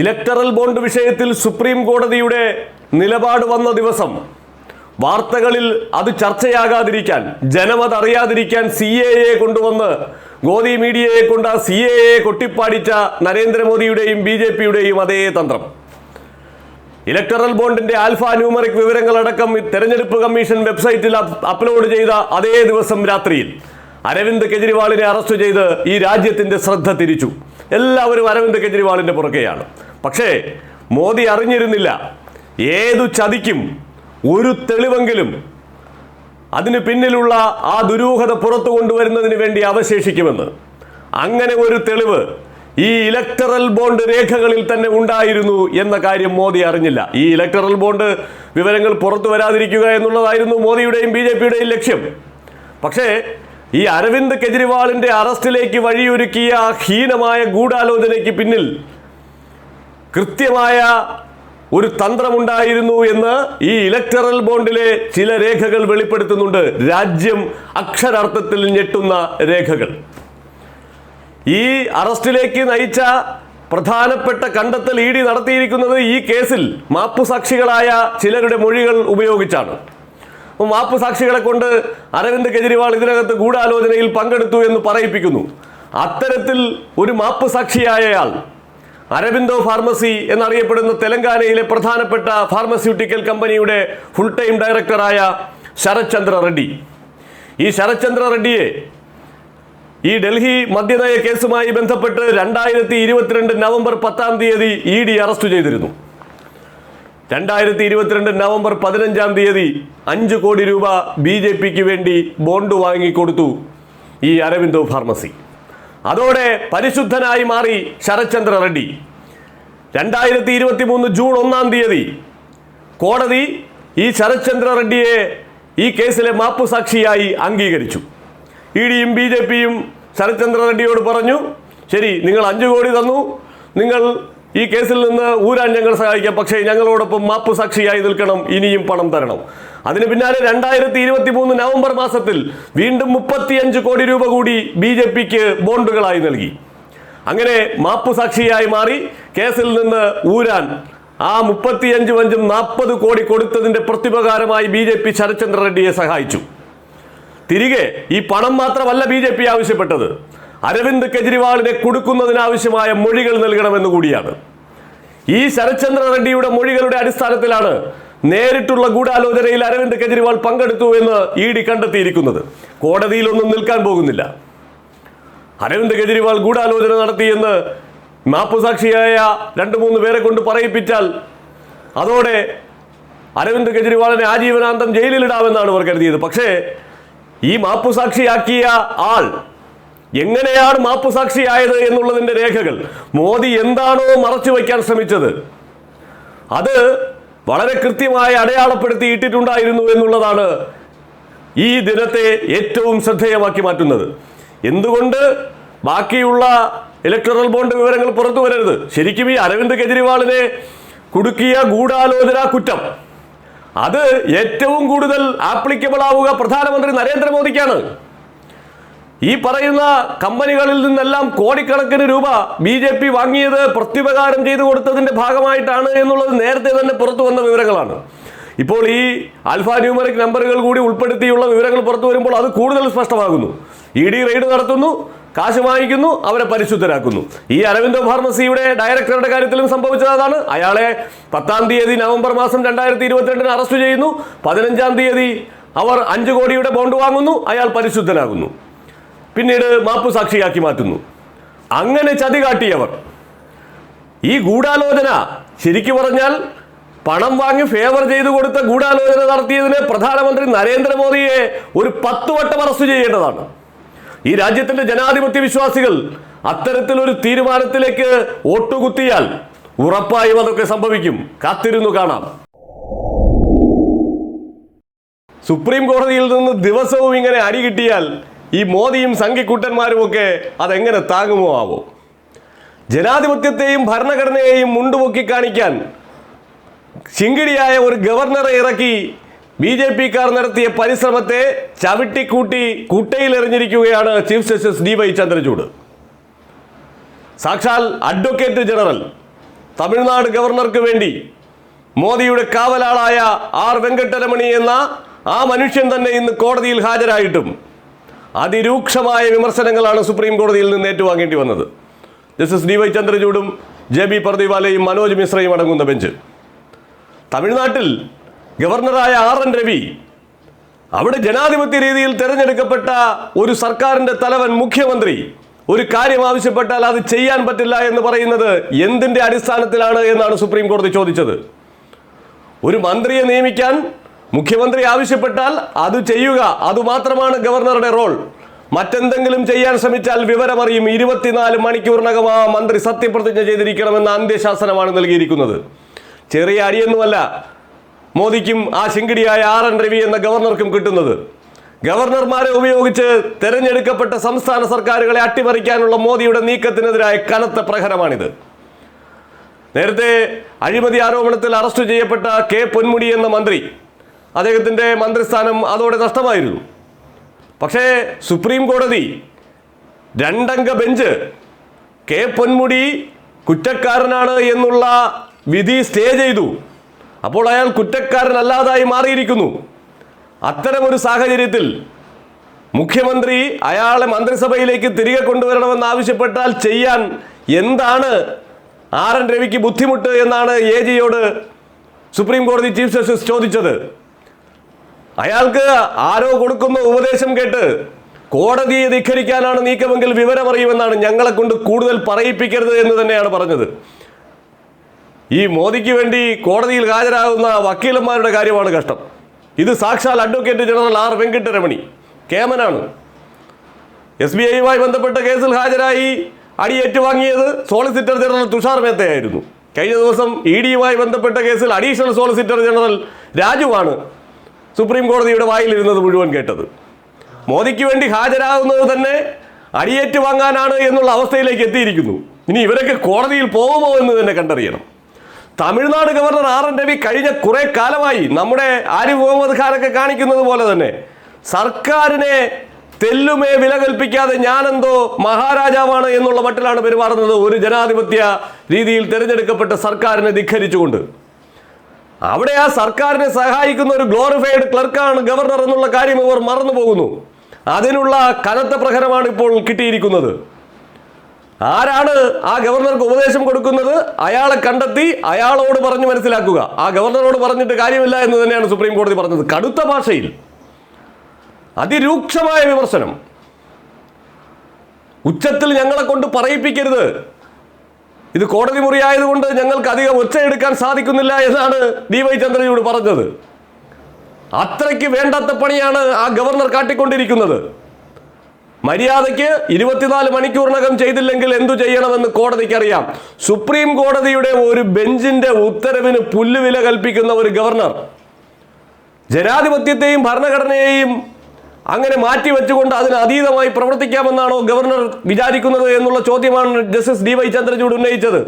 Electoral bond വിഷയത്തിൽ supreme കോടതിയുടെ നിലപാട് വന്ന ദിവസം വാർത്തകളിൽ അത് ചർച്ചയാകാതിരിക്കാൻ ജനമത് അറിയാതിരിക്കാൻ സി എ എ കൊണ്ടുവന്ന് ഗോദി മീഡിയയെ കൊണ്ട് ആ സി എ എ കൊട്ടിപ്പാടിച്ച നരേന്ദ്രമോദിയുടെയും ബി ജെ പിയുടെയും അതേ തന്ത്രം. ഇലക്ടറൽ ബോണ്ടിന്റെ ആൽഫ ന്യൂമറിക് വിവരങ്ങളടക്കം തെരഞ്ഞെടുപ്പ് കമ്മീഷൻ വെബ്സൈറ്റിൽ അപ്ലോഡ് ചെയ്ത അതേ ദിവസം രാത്രിയിൽ അരവിന്ദ് കെജ്രിവാളിനെ അറസ്റ്റ് ചെയ്ത് ഈ രാജ്യത്തിന്റെ ശ്രദ്ധ തിരിച്ചു. എല്ലാവരും അരവിന്ദ് കെജ്രിവാളിന്റെ പുറകെയാണ്. പക്ഷേ മോദി അറിഞ്ഞിരുന്നില്ല ഏതു ചതിക്കും ഒരു തെളിവെങ്കിലും അതിന് പിന്നിലുള്ള ആ ദുരൂഹത പുറത്തു കൊണ്ടുവരുന്നതിന് വേണ്ടി അവശേഷിക്കുമെന്ന്. അങ്ങനെ ഒരു തെളിവ് ഈ ഇലക്ടറൽ ബോണ്ട് രേഖകളിൽ തന്നെ ഉണ്ടായിരുന്നു എന്ന കാര്യം മോദി അറിഞ്ഞില്ല. ഈ ഇലക്ടറൽ ബോണ്ട് വിവരങ്ങൾ പുറത്തു വരാതിരിക്കുക എന്നുള്ളതായിരുന്നു മോദിയുടെയും ബി ലക്ഷ്യം. പക്ഷേ ഈ അരവിന്ദ് കെജ്രിവാളിന്റെ അറസ്റ്റിലേക്ക് വഴിയൊരുക്കിയ ഹീനമായ ഗൂഢാലോചനയ്ക്ക് പിന്നിൽ കൃത്യമായ ഒരു തന്ത്രമുണ്ടായിരുന്നു എന്ന് ഈ ഇലക്ടറൽ ബോണ്ടിലെ ചില രേഖകൾ വെളിപ്പെടുത്തുന്നുണ്ട്. രാജ്യം അക്ഷരാർത്ഥത്തിൽ ഞെട്ടുന്ന രേഖകൾ. ഈ അറസ്റ്റിലേക്ക് നയിച്ച പ്രധാനപ്പെട്ട കണ്ടെത്തൽ ഇ ഡി നടത്തിയിരിക്കുന്നത് ഈ കേസിൽ മാപ്പുസാക്ഷികളായ ചിലരുടെ മൊഴികൾ ഉപയോഗിച്ചാണ്. അപ്പോൾ മാപ്പുസാക്ഷികളെ കൊണ്ട് അരവിന്ദ് കെജ്രിവാൾ ഇതിനകത്ത് ഗൂഢാലോചനയിൽ പങ്കെടുത്തു എന്ന് പറയിപ്പിക്കുന്നു. അത്തരത്തിൽ ഒരു മാപ്പ് സാക്ഷിയായയാൾ അരവിന്ദോ ഫാർമസി എന്നറിയപ്പെടുന്ന തെലങ്കാനയിലെ പ്രധാനപ്പെട്ട ഫാർമസ്യൂട്ടിക്കൽ കമ്പനിയുടെ ഫുൾ ടൈം ഡയറക്ടറായ ശരത് ചന്ദ്ര റെഡ്ഡി. ഈ ശരത് ചന്ദ്ര റെഡ്ഡിയെ ഈ ഡൽഹി മദ്യനയ കേസുമായി ബന്ധപ്പെട്ട് രണ്ടായിരത്തി ഇരുപത്തിരണ്ട് നവംബർ പത്താം തീയതി ഇ ഡി അറസ്റ്റ് ചെയ്തിരുന്നു. രണ്ടായിരത്തി ഇരുപത്തിരണ്ട് നവംബർ പതിനഞ്ചാം തീയതി അഞ്ച് കോടി രൂപ ബി ജെ പിക്ക് വേണ്ടി ബോണ്ട് വാങ്ങിക്കൊടുത്തു ഈ അരവിന്ദോ ഫാർമസി. അതോടെ പരിശുദ്ധനായി മാറി ശരത്ചന്ദ്ര റെഡ്ഡി. രണ്ടായിരത്തി ഇരുപത്തി മൂന്ന് ജൂൺ ഒന്നാം തീയതി കോടതി ഈ ശരത്ചന്ദ്ര റെഡ്ഡിയെ ഈ കേസിലെ മാപ്പുസാക്ഷിയായി അംഗീകരിച്ചു. ഇ ഡിയും ബി ജെ പിയും ശരത്ചന്ദ്ര റെഡ്ഡിയോട് പറഞ്ഞു ശരി നിങ്ങൾ അഞ്ചു കോടി തന്നു. നിങ്ങൾ ഈ കേസിൽ നിന്ന് ഊരാൻ ഞങ്ങൾ സഹായിക്കാം. പക്ഷേ ഞങ്ങളോടൊപ്പം മാപ്പ് സാക്ഷിയായി നിൽക്കണം. ഇനിയും പണം തരണം. അതിന് പിന്നാലെ രണ്ടായിരത്തി ഇരുപത്തി മൂന്ന് നവംബർ മാസത്തിൽ വീണ്ടും മുപ്പത്തിയഞ്ച് കോടി രൂപ കൂടി ബി ജെ പിക്ക് ബോണ്ടുകളായി നൽകി. അങ്ങനെ മാപ്പ് സാക്ഷിയായി മാറി കേസിൽ നിന്ന് ഊരാൻ ആ മുപ്പത്തിയഞ്ച് വഞ്ചും നാൽപ്പത് കോടി കൊടുത്തതിന്റെ പ്രത്യുപകാരമായി ബി ജെ പി ശരത്ചന്ദ്ര റെഡ്ഡിയെ സഹായിച്ചു. തിരികെ ഈ പണം മാത്രമല്ല ബി ജെ പി ആവശ്യപ്പെട്ടത്. അരവിന്ദ് കെജ്രിവാളിനെ കൊടുക്കുന്നതിനാവശ്യമായ മൊഴികൾ നൽകണമെന്ന് കൂടിയാണ്. ഈ ശരത്ചന്ദ്ര റെഡ്ഡിയുടെ മൊഴികളുടെ അടിസ്ഥാനത്തിലാണ് നേരിട്ടുള്ള ഗൂഢാലോചനയിൽ അരവിന്ദ് കെജ്രിവാൾ പങ്കെടുത്തു എന്ന് ഇ ഡി കണ്ടെത്തിയിരിക്കുന്നത്. കോടതിയിലൊന്നും നിൽക്കാൻ പോകുന്നില്ല. അരവിന്ദ് കെജ്രിവാൾ ഗൂഢാലോചന നടത്തിയെന്ന് മാപ്പുസാക്ഷിയായ രണ്ട് മൂന്ന് പേരെ കൊണ്ട് പറയിപ്പിച്ചാൽ അതോടെ അരവിന്ദ് കെജ്രിവാളിനെ ആജീവനാന്തം ജയിലിലിടാമെന്നാണ് അവർ കരുതിയത്. പക്ഷേ ഈ മാപ്പുസാക്ഷിയാക്കിയ ആൾ എങ്ങനെയാണ് മാപ്പുസാക്ഷിയായത് എന്നുള്ളതിന്റെ രേഖകൾ മോദി എന്താണോ മറച്ചു വയ്ക്കാൻ ശ്രമിച്ചത്. അത് വളരെ കൃത്യമായി അടയാളപ്പെടുത്തി ഇട്ടിട്ടുണ്ടായിരുന്നു എന്നുള്ളതാണ് ഈ ദിനത്തെ ഏറ്റവും ശ്രദ്ധേയമാക്കി മാറ്റുന്നത്. എന്തുകൊണ്ട് ബാക്കിയുള്ള ഇലക്ടറൽ ബോണ്ട് വിവരങ്ങൾ പുറത്തു വരരുത്? ശരിക്കും ഈ അരവിന്ദ് കെജ്രിവാളിനെ കുടുക്കിയ ഗൂഢാലോചന കുറ്റം. അത് ഏറ്റവും കൂടുതൽ ആപ്ലിക്കബിൾ ആവുക പ്രധാനമന്ത്രി നരേന്ദ്രമോദിക്കാണ്. ഈ പറയുന്ന കമ്പനികളിൽ നിന്നെല്ലാം കോടിക്കണക്കിന് രൂപ ബി ജെ പി വാങ്ങിയത് പ്രത്യുപകാരം ചെയ്തു കൊടുത്തതിന്റെ ഭാഗമായിട്ടാണ് എന്നുള്ളത് നേരത്തെ തന്നെ പുറത്തു വന്ന വിവരങ്ങളാണ്. ഇപ്പോൾ ഈ ആൽഫ ന്യൂമറിക് നമ്പറുകൾ കൂടി ഉൾപ്പെടുത്തിയുള്ള വിവരങ്ങൾ പുറത്തു വരുമ്പോൾ അത് കൂടുതൽ സ്പഷ്ടമാകുന്നു. ഇ ഡി റെയ്ഡ് നടത്തുന്നു കാശ് വാങ്ങിക്കുന്നു അവരെ പരിശുദ്ധരാക്കുന്നു. ഈ അരവിന്ദോ ഫാർമസിയുടെ ഡയറക്ടറുടെ കാര്യത്തിലും സംഭവിച്ചതാണ് അയാളെ പത്താം തീയതി നവംബർ മാസം രണ്ടായിരത്തി ഇരുപത്തിരണ്ടിന് അറസ്റ്റ് ചെയ്യുന്നു. പതിനഞ്ചാം തീയതി അവർ അഞ്ച് കോടിയുടെ ബോണ്ട് വാങ്ങുന്നു അയാൾ പരിശുദ്ധനാകുന്നു. പിന്നീട് മാപ്പു സാക്ഷിയാക്കി മാറ്റുന്നു. അങ്ങനെ ചതി കാട്ടിയവർ. ഈ ഗൂഢാലോചന ശരിക്കു പറഞ്ഞാൽ പണം വാങ്ങി ഫേവർ ചെയ്തു കൊടുത്ത ഗൂഢാലോചന നടത്തിയതിന് പ്രധാനമന്ത്രി നരേന്ദ്രമോദിയെ ഒരു പത്ത് വട്ടം അറസ്റ്റ് ചെയ്യേണ്ടതാണ്. ഈ രാജ്യത്തിന്റെ ജനാധിപത്യ വിശ്വാസികൾ അത്തരത്തിലൊരു തീരുമാനത്തിലേക്ക് ഒട്ടുകുത്തിയാൽ ഉറപ്പായും അതൊക്കെ സംഭവിക്കും. കാത്തിരുന്നു കാണാം. സുപ്രീം കോടതിയിൽ നിന്ന് ദിവസവും ഇങ്ങനെ അരി കിട്ടിയാൽ ഈ മോദിയും സംഘിക്കുട്ടന്മാരും ഒക്കെ അതെങ്ങനെ താങ്ങുമോ ആവോ? ജനാധിപത്യത്തെയും ഭരണഘടനയെയും മുണ്ടുപൊക്കി കാണിക്കാൻ ശിങ്കിടിയായ ഒരു ഗവർണറെ ഇറക്കി ബി ജെ പിക്കാർ നടത്തിയ പരിശ്രമത്തെ ചവിട്ടിക്കൂട്ടി കുട്ടയിലെറിഞ്ഞിരിക്കുകയാണ് chief justice D Y Chandrachud. സാക്ഷാൽ അഡ്വക്കേറ്റ് ജനറൽ തമിഴ്നാട് ഗവർണർക്ക് വേണ്ടി മോദിയുടെ കാവലാളായ ആർ വെങ്കട്ടരമണി എന്ന ആ മനുഷ്യൻ തന്നെ ഇന്ന് കോടതിയിൽ ഹാജരായിട്ടും അതിരൂക്ഷമായ വിമർശനങ്ങളാണ് സുപ്രീം കോടതിയിൽ നിന്ന് ഏറ്റുവാങ്ങേണ്ടി വന്നത്. ജസ്റ്റിസ് ഡി വൈ ചന്ദ്രചൂഡും ജെ ബി പർദിവാലയും മനോജ് മിശ്രയും അടങ്ങുന്ന ബെഞ്ച്. തമിഴ്നാട്ടിൽ ഗവർണറായ ആർ എൻ രവി അവിടെ ജനാധിപത്യ രീതിയിൽ തിരഞ്ഞെടുക്കപ്പെട്ട ഒരു സർക്കാരിന്റെ തലവൻ മുഖ്യമന്ത്രി ഒരു കാര്യം ആവശ്യപ്പെട്ടാൽ അത് ചെയ്യാൻ പറ്റില്ല എന്ന് പറയുന്നത് എന്തിന്റെ അടിസ്ഥാനത്തിലാണ് എന്നാണ് സുപ്രീം കോടതി ചോദിച്ചത്. ഒരു മന്ത്രിയെ നിയമിക്കാൻ മുഖ്യമന്ത്രി ആവശ്യപ്പെട്ടാൽ അത് ചെയ്യുക. അതുമാത്രമാണ് ഗവർണറുടെ റോൾ. മറ്റെന്തെങ്കിലും ചെയ്യാൻ ശ്രമിച്ചാൽ വിവരമറിയും. ഇരുപത്തിനാല് മണിക്കൂറിനകം ആ മന്ത്രി സത്യപ്രതിജ്ഞ ചെയ്തിരിക്കണമെന്ന അന്ത്യശാസനമാണ് നൽകിയിരിക്കുന്നത്. ചെറിയ അടിയൊന്നുമല്ല. മോദിക്കും ആ ശിങ്കിടിയായ ആർ എൻ രവി എന്ന ഗവർണർക്കും കിട്ടുന്നത്. ഗവർണർമാരെ ഉപയോഗിച്ച് തെരഞ്ഞെടുക്കപ്പെട്ട സംസ്ഥാന സർക്കാരുകളെ അട്ടിമറിക്കാനുള്ള മോദിയുടെ നീക്കത്തിനെതിരായ കനത്ത പ്രഹരമാണിത്. നേരത്തെ അഴിമതി ആരോപണത്തിൽ അറസ്റ്റ് ചെയ്യപ്പെട്ട കെ പൊന്മുടി എന്ന മന്ത്രി അദ്ദേഹത്തിന്റെ മന്ത്രിസ്ഥാനം അതോടെ നഷ്ടമായിരുന്നു. പക്ഷേ സുപ്രീം കോടതി രണ്ടംഗ ബെഞ്ച് കെ പൊന്മുടി കുറ്റക്കാരനാണ് എന്നുള്ള വിധി സ്റ്റേ ചെയ്തു. അപ്പോൾ അയാൾ കുറ്റക്കാരനല്ലാതായി മാറിയിരിക്കുന്നു. അത്തരമൊരു സാഹചര്യത്തിൽ മുഖ്യമന്ത്രി അയാളെ മന്ത്രിസഭയിലേക്ക് തിരികെ കൊണ്ടുവരണമെന്ന് ആവശ്യപ്പെട്ടാൽ ചെയ്യാൻ എന്താണ് ആർ എൻ രവിക്ക് ബുദ്ധിമുട്ട് എന്നാണ് എ ജിയോട് സുപ്രീം കോടതി ചീഫ് ജസ്റ്റിസ് ചോദിച്ചത്. അയാൾക്ക് ആരോ കൊടുക്കുന്ന ഉപദേശം കേട്ട് കോടതിയെ ധിഖരിക്കാനാണ് നീക്കമെങ്കിൽ വിവരമറിയുമെന്നാണ് ഞങ്ങളെ കൊണ്ട് കൂടുതൽ പറയിപ്പിക്കരുത് എന്ന് തന്നെയാണ് പറഞ്ഞത്. ഈ മോദിക്ക് വേണ്ടി കോടതിയിൽ ഹാജരാകുന്ന വക്കീലന്മാരുടെ കാര്യമാണ് കഷ്ടം. ഇത് സാക്ഷാൽ അഡ്വക്കേറ്റ് ജനറൽ ആർ വെങ്കിട്ടരമണി കേമനാണ്. എസ് ബി ഐയുമായി ബന്ധപ്പെട്ട കേസിൽ ഹാജരായി അടിയേറ്റ് ഏറ്റുവാങ്ങിയത് സോളിസിറ്റർ ജനറൽ തുഷാർ മേത്തയായിരുന്നു. കഴിഞ്ഞ ദിവസം ഇ ഡിയുമായി ബന്ധപ്പെട്ട കേസിൽ അഡീഷണൽ സോളിസിറ്റർ ജനറൽ രാജുവാണ്. സുപ്രീം കോടതിയുടെ വായിലിരുന്നത് മുഴുവൻ കേട്ടത്. മോദിക്ക് വേണ്ടി ഹാജരാകുന്നത് തന്നെ അടിയേറ്റ് വാങ്ങാനാണ് എന്നുള്ള അവസ്ഥയിലേക്ക് എത്തിയിരിക്കുന്നു. ഇനി ഇവരൊക്കെ കോടതിയിൽ പോകുമോ എന്ന് തന്നെ കണ്ടറിയണം. Tamil Nadu governor R N Ravi കഴിഞ്ഞ കുറെ കാലമായി നമ്മുടെ ആരിഫ് മുഹമ്മദ് ഖാനൊക്കെ കാണിക്കുന്നത് പോലെ തന്നെ സർക്കാരിനെ തെല്ലുമേ വില കൽപ്പിക്കാതെ ഞാനെന്തോ മഹാരാജാവാണ് എന്നുള്ള മട്ടിലാണ് പെരുമാറുന്നത് ഒരു ജനാധിപത്യ രീതിയിൽ തിരഞ്ഞെടുക്കപ്പെട്ട സർക്കാരിനെ ധിഖരിച്ചുകൊണ്ട്. അവിടെ ആ സർക്കാരിനെ സഹായിക്കുന്ന ഒരു ഗ്ലോറിഫൈഡ് ക്ലർക്കാണ് ഗവർണർ എന്നുള്ള കാര്യം ഇവർ മറന്നു പോകുന്നു. അതിനുള്ള കനത്ത പ്രഹരമാണ് ഇപ്പോൾ കിട്ടിയിരിക്കുന്നത്. ആരാണ് ആ ഗവർണർക്ക് ഉപദേശം കൊടുക്കുന്നത്? അയാളെ കണ്ടെത്തി അയാളോട് പറഞ്ഞു മനസ്സിലാക്കുക. ആ ഗവർണറോട് പറഞ്ഞിട്ട് കാര്യമില്ല എന്ന് തന്നെയാണ് സുപ്രീം കോടതി പറഞ്ഞത്. കടുത്ത ഭാഷയിൽ. അതിരൂക്ഷമായ വിമർശനം. ഉച്ചത്തിൽ ഞങ്ങളെ കൊണ്ട് പറയിപ്പിക്കരുത്. ഇത് കോടതി മുറിയായതുകൊണ്ട് ഞങ്ങൾക്ക് അധികം ഒച്ചയെടുക്കാൻ സാധിക്കുന്നില്ല എന്നാണ് ഡി വൈ ചന്ദ്രചൂഡ് പറഞ്ഞത്. അത്രയ്ക്ക് വേണ്ടാത്ത പണിയാണ് ആ ഗവർണർ കാട്ടിക്കൊണ്ടിരിക്കുന്നത്. മര്യാദയ്ക്ക് ഇരുപത്തിനാല് മണിക്കൂറിനകം ചെയ്തില്ലെങ്കിൽ എന്തു ചെയ്യണമെന്ന് കോടതിക്കറിയാം. സുപ്രീം കോടതിയുടെ ഒരു ബെഞ്ചിന്റെ ഉത്തരവിന് പുല്ലുവില കൽപ്പിക്കുന്ന ഒരു ഗവർണർ. ജനാധിപത്യത്തെയും ഭരണഘടനയെയും അങ്ങനെ മാറ്റിവെച്ചുകൊണ്ട് അതിന് അതീതമായി പ്രവർത്തിക്കാമെന്നാണോ ഗവർണർ വിചാരിക്കുന്നത് എന്നുള്ള ചോദ്യമാണ് ജസ്റ്റിസ് ഡി വൈ ചന്ദ്രചൂഡ് ഉന്നയിച്ചത്.